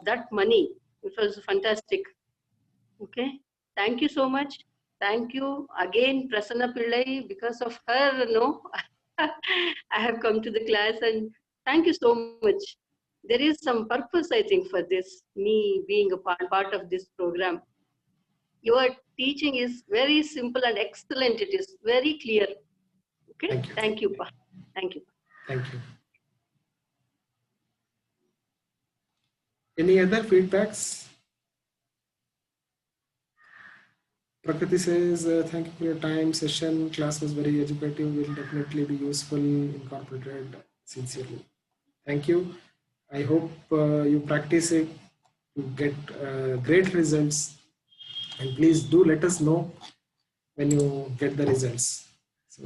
of that money. It was fantastic. Okay. Thank you so much. Thank you again, Prasanna Pillai. Because of her, no, I have come to the class and thank you so much. There is some purpose, I think, for this, me being a part, part of this program. Your teaching is very simple and excellent. It is very clear. Okay. Thank you. Thank you. Thank you. Thank you. Any other feedbacks? Prakriti says, uh, thank you for your time. Session class was very educative. Will definitely be useful. Incorporated sincerely. Thank you. I hope uh, you practice it to get uh, great results. And please do let us know when you get the results. So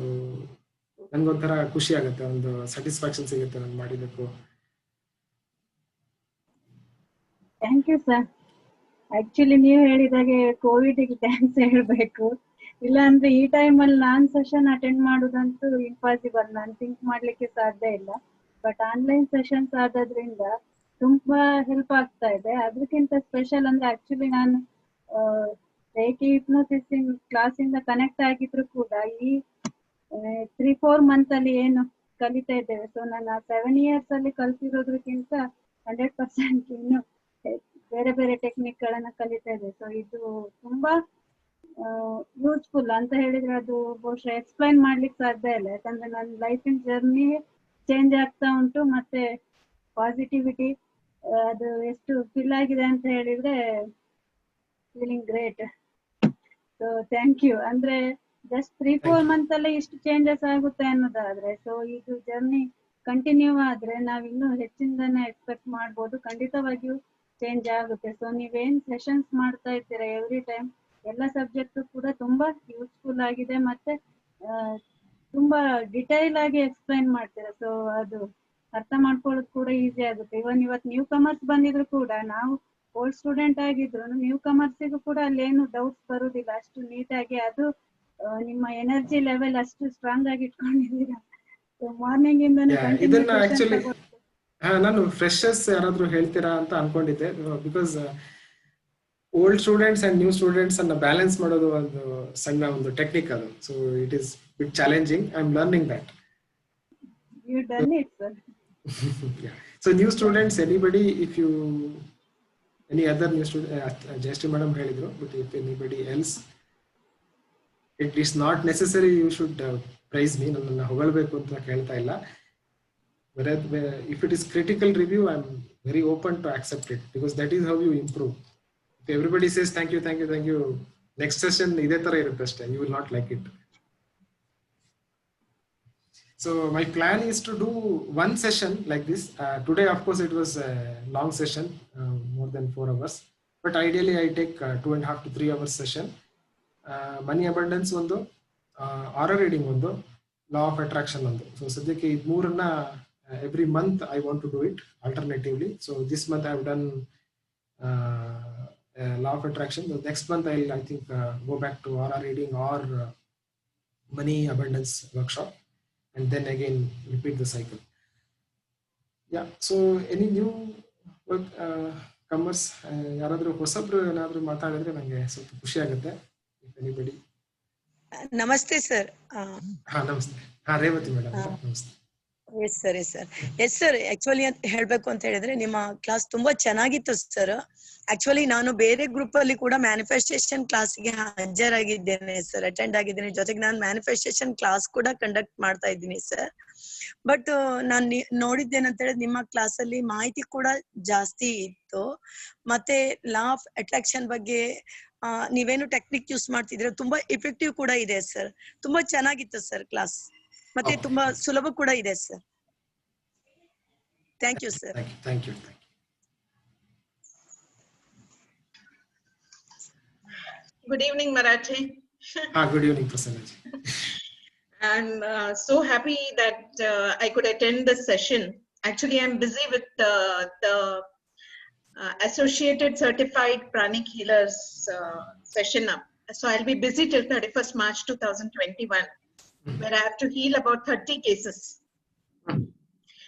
ನನ್ಗೊಂಥರ ಖುಷಿ ಆಗುತ್ತೆ ಒಂದು satisfaction ಸಿಗುತ್ತೆ ನಾನು ಮಾಡಿದ್ದಕ್ಕೂ thank you sir actually ನೀವು ಹೇಳಿದಾಗೆ Covid thanks ಹೇಳ್ಬೇಕು. ಇಲ್ಲ ಅಂದ್ರೆ ಈ ಟೈಮಲ್ಲಿ ನಾನ್ ಸೆಷನ್ ಅಟೆಂಡ್ ಮಾಡೋದಂತೂ ಇಂಪಾಸಿಬಲ್ ನಾನು ಥಿಂಕ್ ಮಾಡ್ಲಿಕ್ಕೆ ಸಾಧ್ಯ ಇಲ್ಲ. ಬಟ್ ಆನ್ಲೈನ್ ಸೆಷನ್ಸ್ ಆದದ್ರಿಂದ ತುಂಬಾ ಹೆಲ್ಪ್ ಆಗ್ತಾ ಇದೆ. ಅದಕ್ಕಿಂತ ಸ್ಪೆಷಲ್ ಅಂದ್ರೆ ಆಕ್ಚುಲಿ ನಾನು ರೇಖಿ ಹಿಪ್ನೋಸಿಸ್ ಕ್ಲಾಸ್ ಇಂದ ಕನೆಕ್ಟ್ ಆಗಿದ್ರು ಕೂಡ ಈ ತ್ರೀ ಫೋರ್ ಮಂತ್ ಅಲ್ಲಿ ಏನು ಕಲಿತಾ ಇದ್ದೇವೆ. ಸೊ ನಾನು ಸೆವೆನ್ ಇಯರ್ಸ್ ಅಲ್ಲಿ ಕಲ್ತಿರೋದ್ರಕ್ಕಿಂತ ಹಂಡ್ರೆಡ್ ಪರ್ಸೆಂಟ್ ಇನ್ನು ಬೇರೆ ಬೇರೆ ಟೆಕ್ನಿಕ್ ಗಳನ್ನ ಕಲಿತಾ ಇದೆ. ಸೊ ಇದು ತುಂಬಾ ಯೂಸ್ಫುಲ್ ಅಂತ ಹೇಳಿದ್ರೆ ಅದು ಬಹುಶಃ ಎಕ್ಸ್ಪ್ಲೈನ್ ಮಾಡ್ಲಿಕ್ಕೆ ಸಾಧ್ಯ ಇಲ್ಲ. ಯಾಕಂದ್ರೆ ನನ್ನ ಲೈಫಿನ ಜರ್ನಿ ಚೇಂಜ್ ಆಗ್ತಾ ಉಂಟು. ಮತ್ತೆ ಪಾಸಿಟಿವಿಟಿ ಅದು ಎಷ್ಟು ಫಿಲ್ ಆಗಿದೆ ಅಂತ ಹೇಳಿದ್ರೆ feeling great so thank you ಅಂದ್ರೆ ಜಸ್ಟ್ ತ್ರೀ ಫೋರ್ ಮಂತ್ ಅಲ್ಲಿ ಇಷ್ಟು ಚೇಂಜಸ್ ಆಗುತ್ತೆ ಅನ್ನೋದಾದ್ರೆ. ಸೊ ಇದು ಜರ್ನಿ ಕಂಟಿನ್ಯೂ ಆದ್ರೆ ನಾವ್ ಇನ್ನೂ ಹೆಚ್ಚಿನದನ್ನ ಎಕ್ಸ್ಪೆಕ್ಟ್ ಮಾಡ್ಬೋದು. ಖಂಡಿತವಾಗಿಯೂ ಚೇಂಜ್ ಆಗುತ್ತೆ. ಸೊ ನೀವೇನ್ ಸೆಷನ್ಸ್ ಮಾಡ್ತಾ ಇರ್ತೀರಾ ಎವ್ರಿ ಟೈಮ್ ಎಲ್ಲ ಸಬ್ಜೆಕ್ಟ್ ಕೂಡ ತುಂಬಾ ಯೂಸ್ಫುಲ್ ಆಗಿದೆ ಮತ್ತೆ ತುಂಬಾ ಡಿಟೈಲ್ ಆಗಿ ಎಕ್ಸ್ಪ್ಲೈನ್ ಮಾಡ್ತೀರಾ. ಸೊ ಅದು ಅರ್ಥ ಮಾಡ್ಕೊಳ್ಳೋದು ಕೂಡ ಈಸಿ ಆಗುತ್ತೆ. ಇವನ್ ಇವತ್ತು ನ್ಯೂ ಕಮರ್ಸ್ ಬಂದಿದ್ರು ಕೂಡ ನಾವು ಓಲ್ಡ್ ಸ್ಟೂಡೆಂಟ್ ಆಗಿದ್ರು ನ್ಯೂ ಕಮರ್ಸಿಗೂ ಕೂಡ ಅಲ್ಲೇನು ಡೌಟ್ಸ್ ಬರುದಿಲ್ಲ. ಅಷ್ಟು ನೀಟಾಗಿ ಅದು ನಿಮ್ಮ ಎನರ್ಜಿ ಲೆವೆಲ್ ಅಷ್ಟು ಸ್ಟ್ರಾಂಗ್ ಆಗಿ ಇಟ್ಕೊಂಡಿದ್ದೀರಾ. ಸೊ ಮಾರ್ನಿಂಗ್ ಇಂದ ನಾನು ಫ್ರೆಶರ್ಸ್ ಯಾರಾದ್ರೂ ಹೇಳ್ತೀರಾ ಅಂತ ಅನ್ಕೊಂಡಿದ್ದೆ. Because old students and new students ಅನ್ನ ಬ್ಯಾಲೆನ್ಸ್ ಮಾಡೋದು ಒಂದು ಸಣ್ಣ ಒಂದು ಟೆಕ್ನಿಕ್ ಅದು. So it is bit challenging I am learning that so new students anybody if you any other new student Jayashree madam ಹೇಳಿದ್ರು but if anybody else it is not necessary you should praise me ನನ್ನನ್ನು ಹೊಗಳಬೇಕು ಅಂತ ಕೇಳ್ತಾ ಇಲ್ಲ. If it is critical review I am very open to accept it because that is how you improve if everybody says thank you thank you thank you next session ಇದೇ ತರ ಇರುತ್ತೆ ಅಷ್ಟೇ you will not like it so my plan is to do one session like this today of course it was long session more than four hours but ideally I take two and half to three hours session money abundance ಒಂದು ಆರರ್ reading ಒಂದು law of attraction ಒಂದು so ಸದ್ಯಕ್ಕೆ ಈ ಮೂರನ್ನ every month I want to do it alternatively so this month I have done law of attraction next month I I think go back to R R reading or money abundance workshop and then again repeat the cycle yeah so any new work comers ಯಾರಾದ್ರೂ ಹೊಸಬ್ರು ಏನಾದ್ರು ಮಾತಾಡಿದ್ರೆ ನಂಗೆ ಸ್ವಲ್ಪ ಖುಷಿ ಆಗುತ್ತೆ anybody ನಮಸ್ತೆ sir ಹಾ ನಮಸ್ತೆ ಹಾ ರೇವತಿ ಮೇಡಮ್ ನಮಸ್ತೆ Yes sir sir. Yes sir actually ಅಂತ ಹೇಳ್ಬೇಕು ಅಂತ ಹೇಳಿದ್ರೆ ನಿಮ್ಮ ಕ್ಲಾಸ್ ತುಂಬಾ ಚೆನ್ನಾಗಿತ್ತು ಸರ್ ಆಕ್ಚುಲಿ ನಾನು ಬೇರೆ ಗ್ರೂಪ್ ಅಲ್ಲಿ ಕೂಡ ಮ್ಯಾನಿಫೆಸ್ಟೇಷನ್ ಕ್ಲಾಸ್ಗೆ ಹಾಜರಾಗಿದ್ದೇನೆ ಸರ್ ಅಟೆಂಡ್ ಆಗಿದ್ದೇನೆ. ಜೊತೆಗೆ ನಾನು ಮ್ಯಾನಿಫೆಸ್ಟೇಷನ್ ಕ್ಲಾಸ್ ಕೂಡ ಕಂಡಕ್ಟ್ ಮಾಡ್ತಾ ಇದ್ದೀನಿ ಸರ್ ಬಟ್ ನಾನು ನೋಡಿದ್ದೇನಂತ ಹೇಳಿದ್ರೆ ನಿಮ್ಮ ಕ್ಲಾಸ್ ಅಲ್ಲಿ ಮಾಹಿತಿ ಕೂಡ ಜಾಸ್ತಿ ಇತ್ತು. ಮತ್ತೆ ಲಾ ಆಫ್ ಅಟ್ರಾಕ್ಷನ್ ಬಗ್ಗೆ ನೀವೇನು ಟೆಕ್ನಿಕ್ ಯೂಸ್ ಮಾಡ್ತಿದ್ರೆ ತುಂಬಾ ಎಫೆಕ್ಟಿವ್ ಕೂಡ ಇದೆ ಸರ್ ತುಂಬಾ ಚೆನ್ನಾಗಿತ್ತು ಸರ್ ಕ್ಲಾಸ್ ಮತ್ತೆ ತುಂಬಾ ಸುಲಭ ಕೂಡ ಇದೆ sir thank you sir thank you Good evening, Marathi. Ah, good evening, Prasannaji. and uh, so happy that uh, I could attend this session. Actually, I'm busy with uh, the uh, Associated Certified Pranic Healers uh, session up. So I'll be busy till 31st March 2021, where I have to heal about 30 cases.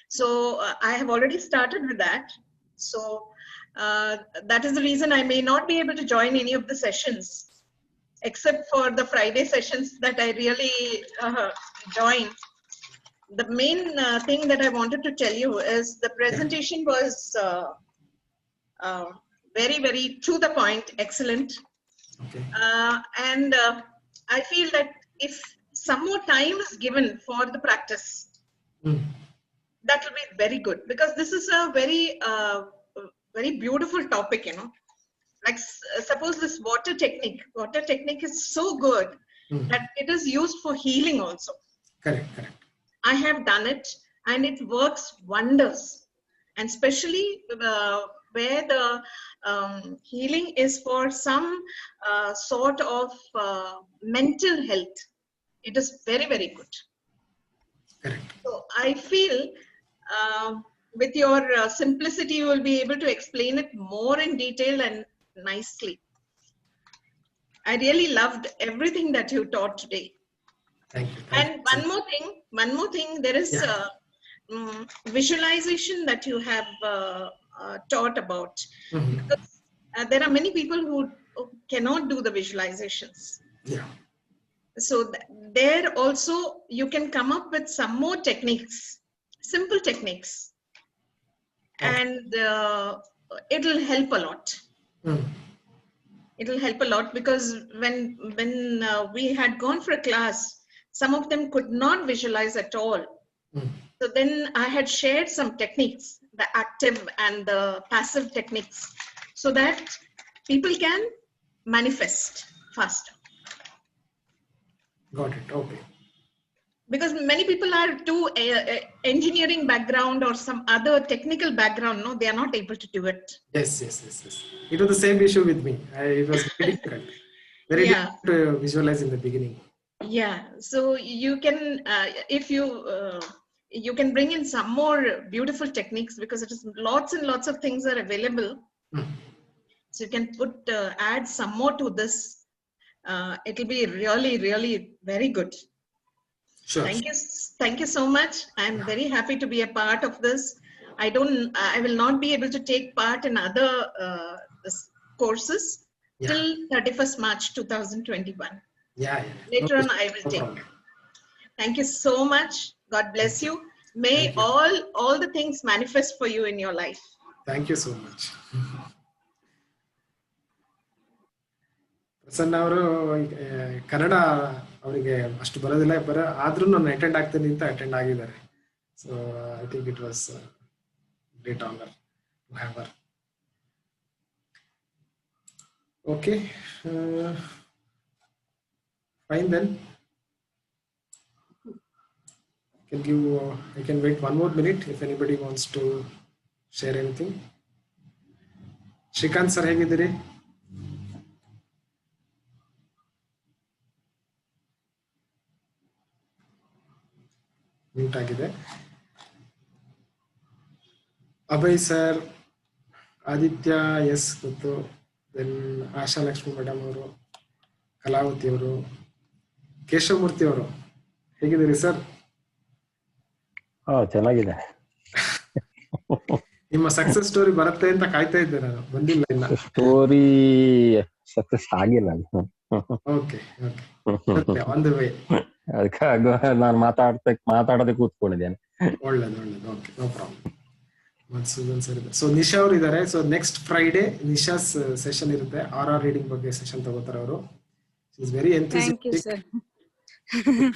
So uh, I have already started with that. So Uh, that is the reason I may not be able to join any of the sessions, except for the Friday sessions that I really uh, join. The main uh, thing that I wanted to tell you is the presentation was uh, uh, very, very to the point, excellent. Okay. Uh, and uh, I feel that if some more time is given for the practice, Mm. that will be very good because this is a very, uh, very beautiful topic, you know. Like, suppose this water technique, water technique is so good Mm. that it is used for healing also. Correct, correct. I have done it and it works wonders. And especially uh, where the um, healing is for some uh, sort of uh, mental health. It is very, very good. Correct. So I feel um, with your uh, simplicity, you will be able to explain it more in detail and nicely. I really loved everything that you taught today. Thank you. thank And you. one more thing, one more thing, there is Yeah. uh, mm, visualization that you have uh, uh, taught about. Mhm. Because, uh, there are many people who who cannot do the visualizations. Yeah. So th- there also you can come up with some more techniques, simple techniques, Okay. and uh, it'll help a lot. Mm. it'll help a lot because when when uh, we had gone for a class some of them could not visualize at all Mm. so then i had shared some techniques the active and the passive techniques so that people can manifest faster Got it. Okay. because many people are too uh, engineering background or some other technical background no they are not able to do it Yes, yes, yes, yes. It was the same issue with me. I, it was very difficult. Very Yeah. difficult to visualize in the beginning. yeah so you can uh, if you uh, you can bring in some more beautiful techniques because it is lots and lots of things are available Mm. so you can put uh, add some more to this uh, it'll be really really very good Sure. thank you thank you so much i'm very happy to be a part of this i don't i will not be able to take part in other uh, courses Yeah. till 31st march 2021 Yeah, yeah. Later on, I will take. Thank you so much. God bless you. May you. all all the things manifest for you in your life. Thank you so much. Prasanna ಅವರು ಕನ್ನಡ ಅವರಿಗೆ ಅಷ್ಟು ಬರೋದಿಲ್ಲ ಬರ ಆದ್ರೂ ನಾನು attend ಆಗ್ತೀನಿ ಅಂತ attend ಆಗಿದ್ದಾರೆ. So I think it was great honour to have uh okay fine then can give uh, I can wait one more minute if anybody wants to share anything. Sir ಹೇಗಿದ್ದೀರಿ? Mute ಆಗಿದೆ Abhay sir Aditya yes ಗೊತ್ತು then Asha Lakshmi madam ಅವರು ಕಲಾವತಿ ಅವರು ಕೇಶವಮೂರ್ತಿ ಅವರು ಹೇಗಿದ್ದೀರಿ sir? ಚೆನ್ನಾಗಿದೆ. ನಿಮ್ಮ success story ಬರುತ್ತೆ ಅಂತ ಕಾಯ್ತಾ ಇದ್ದೆ ನಾನು ಬಂದಿಲ್ಲ ಇಲ್ಲ ಸ್ಟೋರಿ ಸಕ್ಸಸ್ ಆಗಿಲ್ಲ. Okay okay on the way ಅದಕ್ಕಾಗ ನಾನು ಮಾತಾಡ್ತಾ ಮಾತಾಡದೆ ಕೂತ್ಕೊಂಡಿದ್ದೇನೆ. ಒಳ್ಳೇದು ಒಳ್ಳೇದು. Okay no problem Madhusudan sir ಇದೆ. ಸೊ ನಿಶಾ ಅವರು ಇದ್ದಾರೆ so next Friday Nisha's session ಇರುತ್ತೆ. ಆರ್ ಆರ್ ರೀಡಿಂಗ್ ಬಗ್ಗೆ ಸೆಷನ್ ತಗೋತಾರೆ ಅವರು. Is very enthusiastic.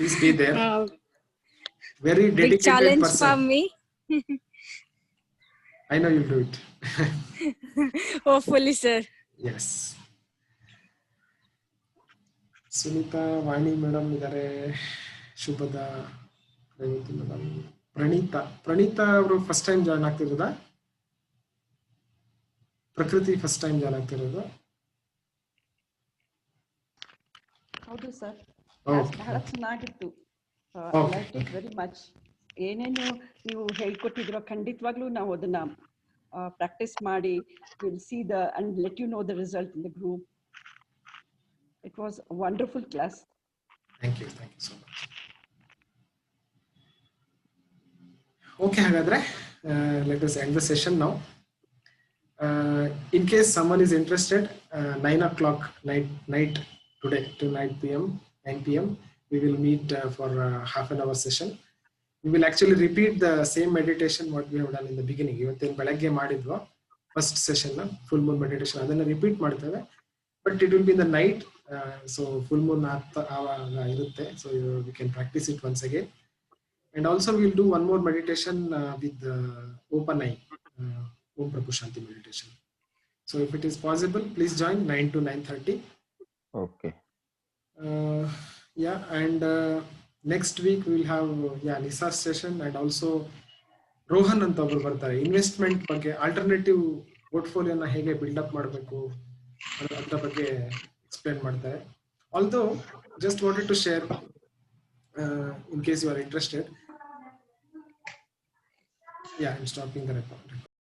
Please be there Uh, very dedicated person I know you do it Hopefully, sir S Sunita Vani madam ಇದ್ದಾರೆ Shubhada Revathi madam. Praneetha. Praneetha ಅವರು first time join ಆಗ್ತಿರೋದ? ಪ್ರಕೃತಿ first time join ಆಗ್ತಿರೋದು? ಹೌದು sir. ಬಹಳ ಚೆನ್ನಾಗಿತ್ತು. ವೆರಿ ಮಚ್ ಏನೇನು ನೀವು ಹೇಳ್ಕೊಟ್ಟಿದ್ರೋ ಖಂಡಿತವಾಗ್ಲೂ ನಾವು ಅದನ್ನ ಪ್ರಾಕ್ಟೀಸ್ ಮಾಡಿ will see the and let you know the result in the group it was wonderful class thank you thank you so much okay ಹಾಗಾದ್ರೆ let us end the session ನಾವು Uh, in case someone is interested, uh, nine o'clock night night today to 9 p.m. 9 p.m. We will meet uh, for a half an hour session. We will actually repeat the same meditation what we have done in the beginning. ಇವತ್ತೇನು ಬೆಳಗ್ಗೆ ಮಾಡಿದ್ವೋ first session full moon meditation ಅದನ್ನ repeat ಮಾಡ್ತೇವೆ but it will be the night so full Moon ಆಗ್ತಾ ಆವಾಗ ಇರುತ್ತೆ so we can practice it once again and also will do one more meditation with open I Om Prabhu Shanti meditation so if it is possible please join nine to nine thirty okay uh, yeah and uh, next week we'll have uh, yeah Nisa's session and also Rohan ಅಂತ ಒಬ್ರು ಬರ್ತಾರೆ investment ಬಗ್ಗೆ alternative ಪೋರ್ಟ್ಫೋಲಿಯೋನ ಹೇಗೆ build up ಮಾಡಬೇಕು ಅದ್ರ ಬಗ್ಗೆ explain ಮಾಡ್ತಾರೆ although just wanted to share in case you are interested yeah I'm stopping the record